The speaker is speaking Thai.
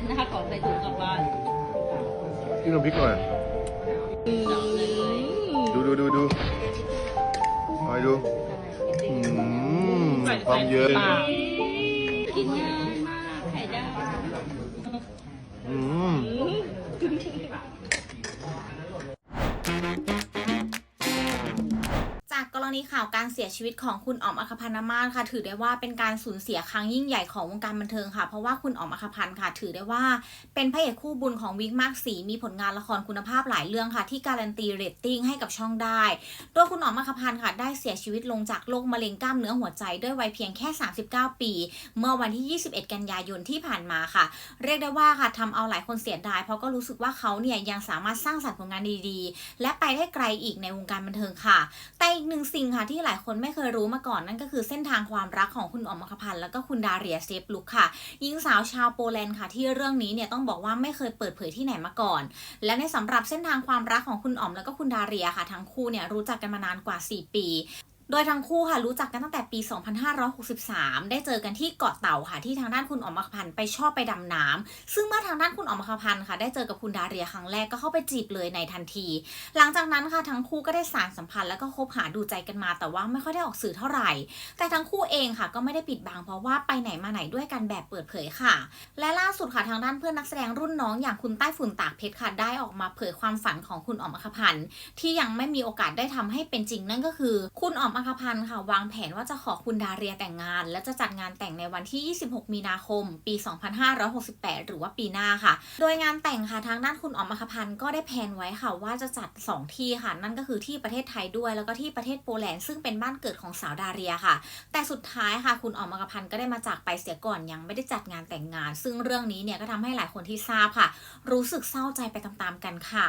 นหน้าของใส่ถุงกลับบ้านกินน้ำพริกหน่อยจับเลยดูดูดูดูคอยดูอืมความเยอะกินง่ายมากไข่ดาว มีข่าวการเสียชีวิตของคุณอ๋อมอัคพันธ์มาศค่ะ ถือได้ว่าเป็นการสูญเสียครั้งยิ่งใหญ่ของวงการบันเทิงค่ะ เพราะว่าคุณอ๋อมอัคพันธ์ค่ะ ถือได้ว่าเป็นพระเอกคู่บุญของวิกมากสีมีผลงานละครคุณภาพหลายเรื่องค่ะ ที่การันตีเรตติ้งให้กับช่องได้โดยคุณอ๋อมอัคพันธ์ค่ะ ได้เสียชีวิตลงจากโรคมะเร็งกล้ามเนื้อหัวใจด้วยวัยเพียงแค่ 39 ปี เมื่อวันที่ 21 กันยายนที่ผ่านมาค่ะ เรียกได้ว่าค่ะทำเอาหลายคนเสียดาย เพราะก็รู้สึกว่าเขาเนี่ยยังสามารถสร้างสรรค์ผลงานดีๆ และไปได้ไกลอีกในวงการบันเทิงค่ะ แต่อีกหนึ่งสิ่งค่ะที่หลายคนไม่เคยรู้มาก่อนนั่นก็คือเส้นทางความรักของคุณออมคพันธ์แล้วก็คุณดาเรียเซฟลุกค่ะหญิงสาวชาวโปแลนด์ค่ะ ที่เรื่องนี้เนี่ยต้องบอกว่าไม่เคยเปิดเผยที่ไหนมาก่อน และในสำหรับเส้นทางความรักของคุณออมแล้วก็คุณดาเรียค่ะทั้งคู่เนี่ยรู้จักกันมานานกว่า 4 ปี โดยทั้งคู่ค่ะรู้จักกันตั้งแต่ปี 2563 ได้เจอกันที่เกาะเต่าค่ะที่ทางด้านคุณอมอัคพันธ์ไปชอบไปดำน้ำซึ่งเมื่อทางด้านคุณอมอัคพันธ์ค่ะ ได้เจอกับคุณดาเรียครั้งแรกก็เข้าไปจีบเลยในทันที หลังจากนั้นค่ะทั้งคู่ก็ได้สานสัมพันธ์แล้วก็คบหาดูใจกันมา แต่ว่าไม่ค่อยได้ออกสื่อเท่าไหร่ แต่ทั้งคู่เองค่ะก็ไม่ได้ปิดบังเพราะว่าไปไหนมาไหนด้วยกันแบบเปิดเผยค่ะ และล่าสุดค่ะทางด้านเพื่อนนักแสดงรุ่นน้องอย่างคุณใต้ฝุ่นตากเพชรค่ะได้ออกมาเผยความฝันของคุณอมอัคพันธ์ที่ยังไม่มีโอกาสได้ทำให้เป็นจริงนั่นก็คือ คุณอ๋อมอัคพันธ์ค่ะ วางแผนว่าจะขอคุณดาเรียแต่งงาน และจะจัดงานแต่งในวันที่ 26 มีนาคม ปี 2568 หรือว่าปีหน้าค่ะ โดยงานแต่งค่ะทางด้านคุณอ๋อมอัคพันธ์ก็ได้แพลนไว้ค่ะว่าจะจัด 2 ที่ค่ะ นั่นก็คือที่ประเทศไทยด้วย แล้วก็ที่ประเทศโปแลนด์ซึ่งเป็นบ้านเกิดของสาวดาเรียค่ะ แต่สุดท้ายค่ะ คุณอ๋อมอัคพันธ์ก็ได้มาจากไปเสียก่อนยังไม่ได้จัดงานแต่งงาน ซึ่งเรื่องนี้เนี่ยก็ทำให้หลายคนที่ทราบค่ะ รู้สึกเศร้าใจไปตามๆกันค่ะ